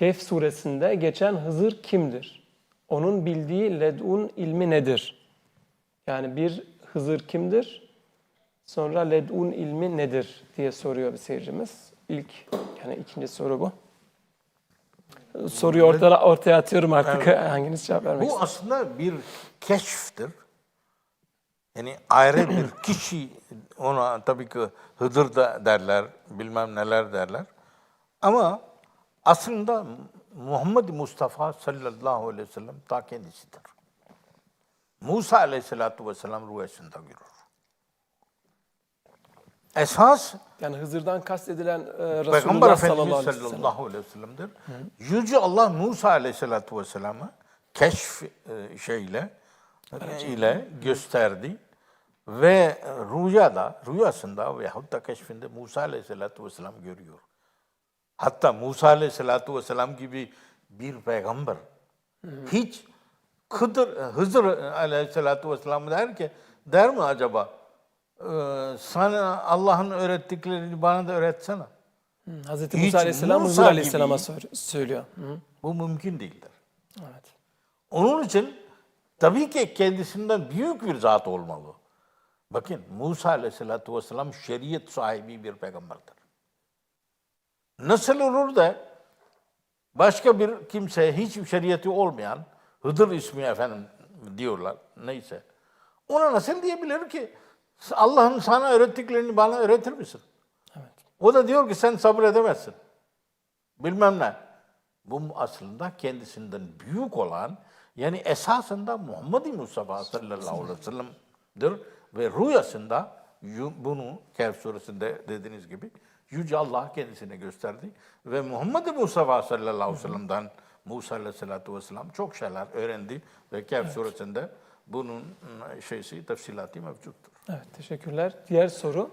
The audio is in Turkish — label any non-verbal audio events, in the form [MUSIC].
Kehf suresinde geçen Hızır kimdir? Onun bildiği ledun ilmi nedir? Yani bir Hızır kimdir? Sonra ledun ilmi nedir diye soruyor bir seyircimiz. İlk yani ikinci soru bu. Soruyu ortaya, ortaya atıyorum artık [LAUGHS] hanginiz cevap vermek Bu aslında bir keşftir. Yani ayrı bir [CLEARS THROAT] kişi ona tabii ki Hıdır da derler, bilmem neler derler. Ama aslında Muhammed Mustafa sallallahu aleyhi ve sellem ta kendisidir. Musa aleyhissalatu vesselam rüyasında görür. Esas Yani Hızır'dan kastedilen e, Resulullah sallallahu aleyhi sallallahu aleyhi ve sellem'dir. Yüce Allah Musa aleyhissalatu vesselam'ı keşf e, şeyle ile gösterdi ve rüyada, rüyasında veyahut da keşfinde Musa aleyhissalatu vesselam görüyor. Hatta Musa aleyhissalatu vesselam gibi bir peygamber hiç Hıdır, Hızır aleyhissalatu vesselam der ki, der mi acaba? Ee, sana Allah'ın öğrettiklerini bana da öğretsene. Hı, Hazreti Hiç Musa aleyhisselam Musa Hızır aleyhisselama söylüyor. Hı, Bu mümkün değildir. evet. Onun için tabii ki kendisinden büyük bir zat olmalı. Bakın Musa aleyhissalatu vesselam şeriat sahibi bir peygamberdir. Nasıl olur da başka bir kimse hiç şeriatı olmayan Hıdır ismi efendim diyorlar neyse. Ona nasıl diyebilir ki Allah'ın sana öğrettiklerini bana öğretir misin? Evet. O da diyor ki sen sabredemezsin. Bilmem ne. Bu aslında kendisinden büyük olan yani esasında Muhammed Mustafa sallallahu aleyhi ve sellem'dir ve rüyasında bunu Kehf suresinde dediğiniz gibi Yüce Allah kendisine gösterdi ve Muhammed Mustafa sallallahu aleyhi ve sellem'den Musa aleyhissalatu vesselam çok şeyler öğrendi ve Kehf suresinde bunun ıı, şeysi tefsilatı mevcuttur. Evet, teşekkürler. Diğer soru.